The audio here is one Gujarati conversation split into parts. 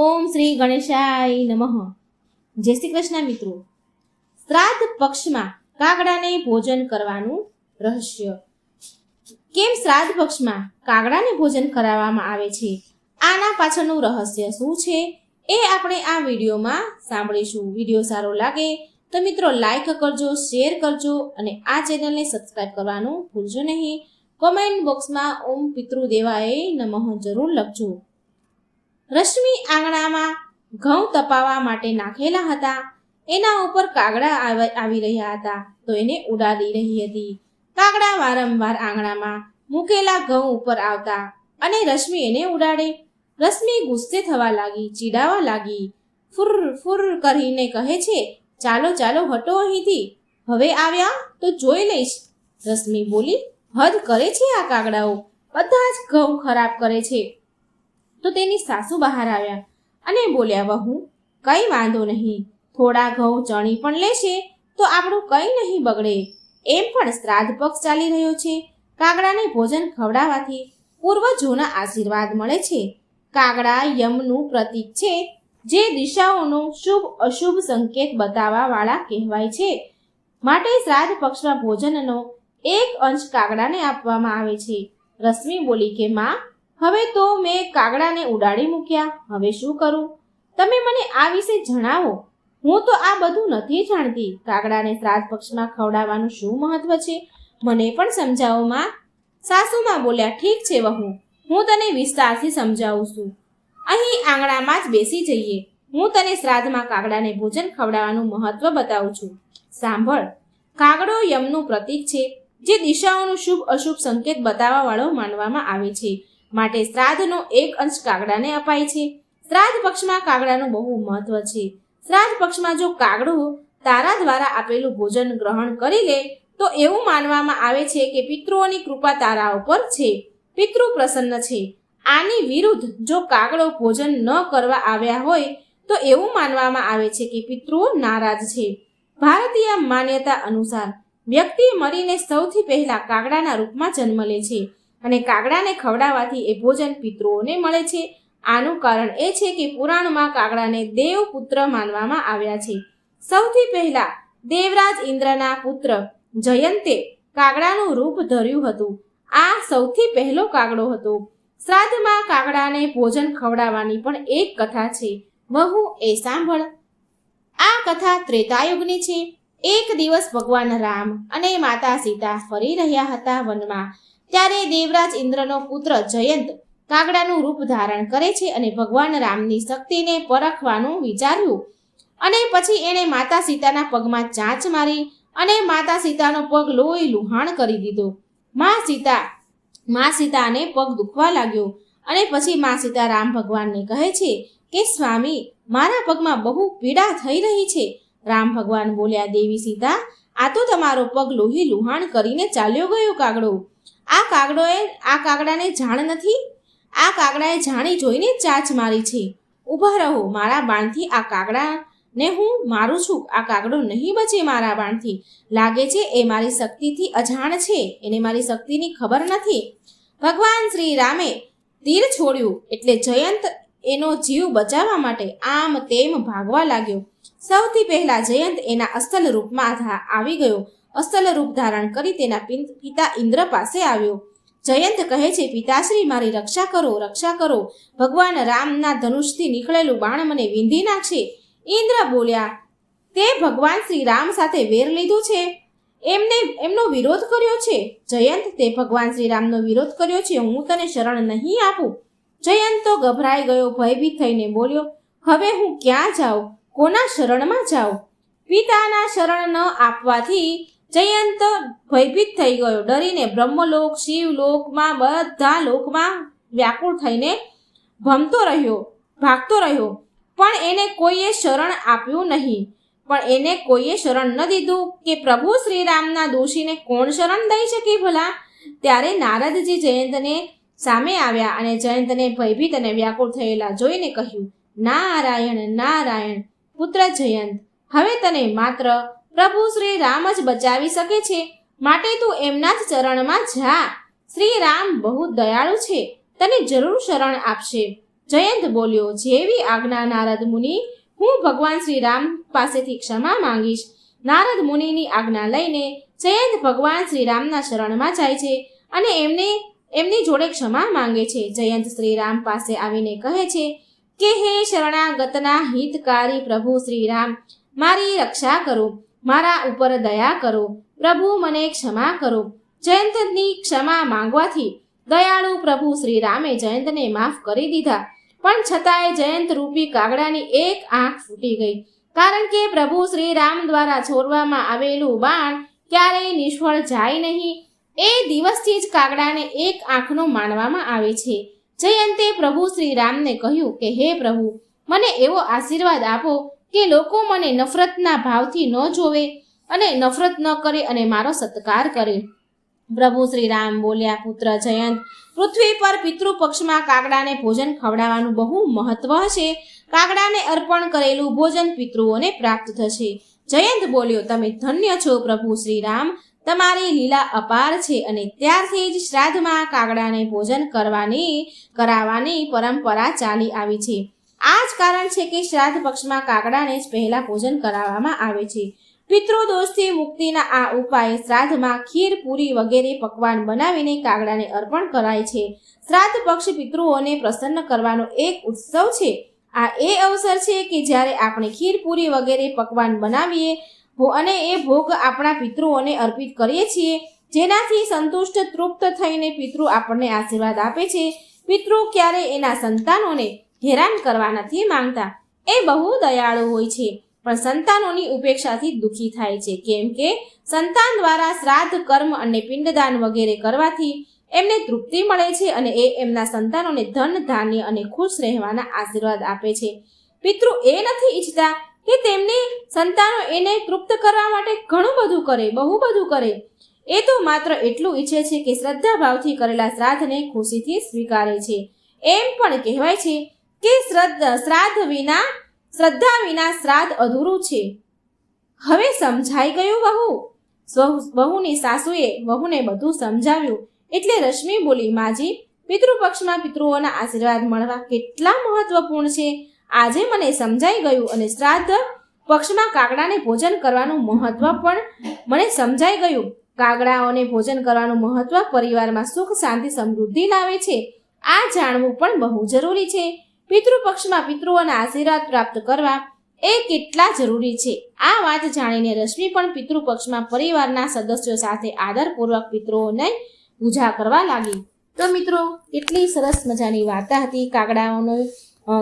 ઓમ શ્રી ગણેશાય નમઃ. જય શ્રી કૃષ્ણ મિત્રો. શ્રાદ્ધ પક્ષમાં કાગડાને ભોજન કરવાનું રહસ્ય. કેમ શ્રાદ્ધ પક્ષમાં કાગડાને ભોજન કરાવવામાં આવે છે? આના પાછળનું રહસ્ય શું છે? એ આપણે આ વિડીયોમાં સાંભળીશું. વીડિયો સારો લાગે તો મિત્રો લાઈક કરજો શેર કરજો અને આ ચેનલને સબસ્ક્રાઇબ કરવાનું ભૂલજો નહીં. કોમેન્ટ બોક્સમાં ઓમ પિતૃદેવાય નમઃ જરૂર લખજો. રશ્મિ આંગણામાં ઘઉં તપાવવા માટે નાખેલા હતા. એના ઉપર કાગડા આવ- રહ્યા હતા. તો એને ઉડાડી રહી હતી. કાગડા વારંવાર આંગણામાં મૂકેલા ઘઉં ઉપર આવતા અને રશ્મિ એને ઉડાડે. રશ્મિ ગુસ્સે થવા લાગી, ચીડાવા લાગી. ફુર ફુર કરીને કહે છે, ચાલો ચાલો, હટો અહીંથી. હવે આવ્યા તો જોઈ લઈશ. રશ્મિ બોલી, હદ કરે છે આ કાગડાઓ. બધા જ ઘઉં ખરાબ કરે છે. તો તેની સાસુ બહાર આવ્યા અને બોલ્યા, વહુ, કઈ વાંધો નહીં. થોડા ઘઉં, ચણી પણ લેશે તો આપણું કંઈ નહીં બગડે. એમ પણ શ્રાદ્ધ પક્ષ ચાલી રહ્યો છે. કાગડાને ભોજન ખવડાવવાથી પૂર્વજોના આશીર્વાદ મળે છે. કાગડા યમનું પ્રતીક છે, જે દિશાઓનો શુભ, અશુભ સંકેત બતાવવા વાળા કહેવાય છે. માટે શ્રાદ્ધ પક્ષમાં ભોજનનો એક અંશ કાગડાને આપવામાં આવે છે. રશ્મિ બોલી કે, માં હવે તો મેં કાગડાને ઉડાડી મૂક્યા. હવે શું કરું? તમે મને આ વિશે જણાવો. હું તો આ બધું નથી જાણતી. કાગડાને શ્રાદ્ધ પક્ષમાં ખવડાવવાનું શું મહત્વ છે? મને પણ સમજાવો, માં. સાસુમાં બોલ્યા, ઠીક છે, વહુ. હું તને વિસ્તારથી સમજાવું છું. અહીં આંગણામાં જ બેસી જઈએ. હું તને શ્રાદ્ધમાં કાગડાને ભોજન ખવડાવવાનું મહત્વ બતાવું છું. સાંભળ. કાગડો યમનું પ્રતીક છે. જે દિશાઓનું શુભ અશુભ સંકેત બતાવવા વાળો માનવામાં આવે છે. માટે શ્રાદ્ધનો એક અંશ કાગડાને અપાય છે. શ્રાદ્ધ પક્ષમાં કાગડાનું બહુ મહત્વ છે. શ્રાદ્ધ પક્ષમાં જો કાગડું તારા દ્વારા આપેલું ભોજન ગ્રહણ કરી લે, તો એવું માનવામાં આવે છે કે પિતૃઓની કૃપા તારા ઉપર છે. પિતૃ પ્રસન્ન છે. આની વિરુદ્ધ જો કાગડો ભોજન ન કરવા આવ્યા હોય, તો એવું માનવામાં આવે છે કે પિતૃઓ નારાજ છે. ભારતીય માન્યતા અનુસાર વ્યક્તિ મરીને સૌથી પહેલા કાગડાના રૂપમાં જન્મ લે છે. અને કાગડાને ખવડાવવાથી એ ભોજન પિતૃઓને મળે છે. આનું કારણ એ છે કે પુરાણમાં કાગડાને દેવ પુત્ર માનવામાં આવ્યા છે. સૌથી પહેલા દેવરાજ ઇન્દ્રના પુત્ર જયંતે કાગડાનું રૂપ ધર્યું હતું. આ સૌથી પહેલો કાગડો હતો. શ્રાદ્ધમાં કાગડાને ભોજન ખવડાવવાની પણ એક કથા છે. વહુ એ સાંભળ. આ કથા ત્રેતાયુગની છે. એક દિવસ ભગવાન રામ અને માતા સીતા ફરી રહ્યા હતા વનમાં. ત્યારે દેવરાજ ઇન્દ્રનો પુત્ર જયંત કાગડાનું રૂપ ધારણ કરે છે અને ભગવાન રામની શક્તિને પરખવાનું વિચાર્યું. અને પછી એણે માતા સીતાના પગમાં ચાંચ મારી અને માતા સીતાનો પગ લોહી લુહાણ કરી દીધો. મા સીતા, મા સીતાને પગ દુખવા લાગ્યો અને પછી મા સીતા રામ ભગવાનને કહે છે કે, સ્વામી, મારા પગમાં બહુ પીડા થઈ રહી છે. રામ ભગવાન બોલ્યા, દેવી સીતા, આ તો તમારો પગ લોહી લુહાણ કરીને ચાલ્યો ગયો કાગડો. આ કાગડોએ, આ કાગડાને જાણ નથી? આ કાગડાએ જાણી જોઈને ચાચ મારી છે. ઊભા રહો, મારા બાણથી આ કાગડાને હું મારું છું. આ કાગડો નહીં બચે મારા બાણથી. લાગે છે એ મારી શક્તિથી અજાણ છે. એને મારી શક્તિની ખબર નથી. ભગવાન શ્રી રામે તીર છોડ્યું એટલે જયંત એનો જીવ બચાવવા માટે આમ તેમ ભાગવા લાગ્યો. સૌથી પહેલા જયંત એના અસલ રૂપમાં આવી ગયો. અસલ રૂપ ધારણ કરી તેના પિતા ઇન્દ્ર પાસે આવ્યો. જયંત કહે છે, પિતાશ્રી, મારી રક્ષા કરો રક્ષા કરો. ભગવાન રામના ધનુષથી નીકળેલું બાણ મને વિંધી નાખશે. ઇન્દ્ર બોલ્યા, તે ભગવાન શ્રી રામ સાથે વેર લીધું છે. એમને, એમનો વિરોધ કર્યો છે. જયંત, તે ભગવાન શ્રી રામનો વિરોધ કર્યો છે, હું તને શરણ નહીં આપું. જયંત તો ગભરાઈ ગયો, ભયભીત થઈને બોલ્યો, હવે હું ક્યાં જાઉં? કોના શરણમાં જાઉં? પિતાના શરણ ન આપવાથી જયંત ભયભીત થઈ ગયો. ડરીને બ્રહ્મલોક, શિવલોકમાં, બધા લોકમાં વ્યાકુળ થઈને ભમતો રહ્યો, ભાગતો રહ્યો. પણ એને કોઈએ શરણ આપ્યું નહીં. પણ એને કોઈએ શરણ ન દીધું કે પ્રભુ શ્રીરામના દોષીને કોણ શરણ દઈ શકે ભલા? ત્યારે નારદજી જયંતને સામે આવ્યા અને જયંતને ભયભીત અને વ્યાકુળ થયેલા જોઈને કહ્યું, નારાયણ નારાયણ, પુત્ર જયંત, હવે તને માત્ર પ્રભુ શ્રી રામ જ બચાવી શકે છે. માટે તું એમના જ ચરણમાં જા. શ્રી રામ બહુ દયાળુ છે. તને જરૂર શરણ આપશે. જયંત બોલ્યો, જેવી આજ્ઞા નારદ મુનિ, હું ભગવાન શ્રી રામ પાસેથી ક્ષમા માંગીશ. નારદ મુનિની આજ્ઞા લઈને જયંત ભગવાન શ્રી રામના શરણમાં જાય છે અને એમને, એમની જોડે ક્ષમા માંગે છે. જયંત શ્રી રામ પાસે આવીને કહે છે, કે હે શરણાગતના હિતકારી પ્રભુ શ્રી રામ, મારી રક્ષા કરો. મારા ઉપર દયા કરો. પ્રભુ, મને ક્ષમા કરો. જયંતની ક્ષમા માંગવાથી દયાળુ પ્રભુ શ્રી રામે જયંતને માફ કરી દીધા. પણ છતાંય જયંત રૂપી કાગડાની એક આંખ ફૂટી ગઈ. કારણ કે પ્રભુ શ્રી રામ દ્વારા છોડવામાં આવેલું બાણ ક્યારેય નિષ્ફળ જાય નહીં. એ દિવસથી જ કાગડાને એક આંખનો માનવામાં આવે છે. જયંતે પ્રભુ શ્રી રામને કહ્યું કે, હે પ્રભુ, મને એવો આશીર્વાદ આપો કે લોકો મને નફરતના ભાવથી ન જોવે અને નફરત ન કરે અને મારો સત્કાર કરે. પ્રભુ શ્રી રામ બોલ્યા, પુત્ર જયંત, પૃથ્વી પર પિતૃ પક્ષમાં કાગડાને ભોજન ખવડાવવાનું બહુ મહત્વ છે. કાગડાને અર્પણ કરેલું ભોજન પિતૃઓને પ્રાપ્ત થશે. જયંત બોલ્યો, તમે ધન્ય છો પ્રભુ શ્રી રામ તમારી લીલા અપાર છે અને ત્યારથી જ શ્રાદ્ધમાં કાગડાને ભોજન કરવાની, કરાવવાની પરંપરા ચાલી આવી છે. આ જ કારણ છે કે શ્રાદ્ધ પક્ષમાં કાગડાને જ પહેલા ભોજન કરાવવામાં આવે છે. પિતૃદોષથી મુક્તિના આ ઉપાય શ્રાદ્ધમાં ખીર, પૂરી વગેરે પકવાન બનાવીને કાગડાને અર્પણ કરાય છે. શ્રાદ્ધ પક્ષ પિતૃઓને પ્રસન્ન કરવાનો એક ઉત્સવ છે. આ એ અવસર છે કે જ્યારે આપણે ખીર, પૂરી વગેરે પકવાન બનાવીએ અને એ ભોગ આપણા પિતૃઓને અર્પિત કરીએ છીએ, જેનાથી સંતુષ્ટ, તૃપ્ત થઈને પિતૃ આપણને આશીર્વાદ આપે છે. પિતૃ ક્યારે એના સંતાનોને હેરાન કરવા નથી માંગતા. એ બહુ દયાળુ હોય છે. પણ સંતાનોની ઉપેક્ષાથી દુઃખી થાય છે. કેમ કે સંતાન દ્વારા શ્રાદ્ધ, કર્મ અને પિંડદાન વગેરે કરવાથી એમને તૃપ્તિ મળે છે અને એ એમના સંતાનોને ધન, ધાન્ય અને ખુશ રહેવાના આશીર્વાદ આપે છે. પિતૃ એ નથી ઈચ્છતા કે તેમની સંતાનો એને તૃપ્ત કરવા માટે ઘણું બધું કરે, બહુ બધું કરે. એ તો માત્ર એટલું ઈચ્છે છે કે શ્રદ્ધા ભાવથી કરેલા શ્રાદ્ધને ખુશીથી સ્વીકારે છે. એમ પણ કહેવાય છે કે શ્રદ્ધા વિના શ્રદ્ધા વિના શ્રાદ્ધ અધૂરું છે. હવે સમજાઈ ગયું વહુ? બહુની સાસુએ વહુને બધું સમજાવ્યું. એટલે રશ્મિ બોલી, માજી, પિતૃપક્ષમાં પિતૃઓના આશીર્વાદ મળવા કેટલા મહત્વપૂર્ણ છે? આજે મને સમજાઈ ગયું અને શ્રાદ્ધ પક્ષમાં કાગડાને ભોજન કરવાનું મહત્વ પણ મને સમજાઈ ગયું. કાગડાઓને ભોજન કરવાનું મહત્વ પરિવારમાં સુખ, શાંતિ, સમૃદ્ધિ લાવે છે. આ જાણવું પણ બહુ જરૂરી છે. પિતૃપક્ષમાં પિતૃઓના આશીર્વાદ પ્રાપ્ત કરવા એ કેટલા જરૂરી છે? આ વાત જાણીને રશ્મિ પણ પિતૃપક્ષમાં પરિવારના સદસ્યો સાથે આદરપૂર્વક પિતૃઓને પૂજા કરવા લાગી. તો મિત્રો, કેટલી સરસ મજાની વાર્તા હતી. કાગડાઓનો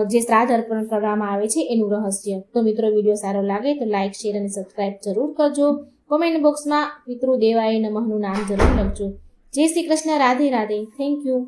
જે શ્રાદ્ધ અર્પણ કરવામાં આવે છે એનું રહસ્ય. તો મિત્રો, વીડિયો સારો લાગે તો લાઇક શેર અને સબસ્ક્રાઇબ જરૂર કરજો. કોમેન્ટ બોક્સમાં પિતૃ દેવાય નમઃનું નામ જરૂર લખજો. જય શ્રી કૃષ્ણ. રાધે રાધે. Thank you.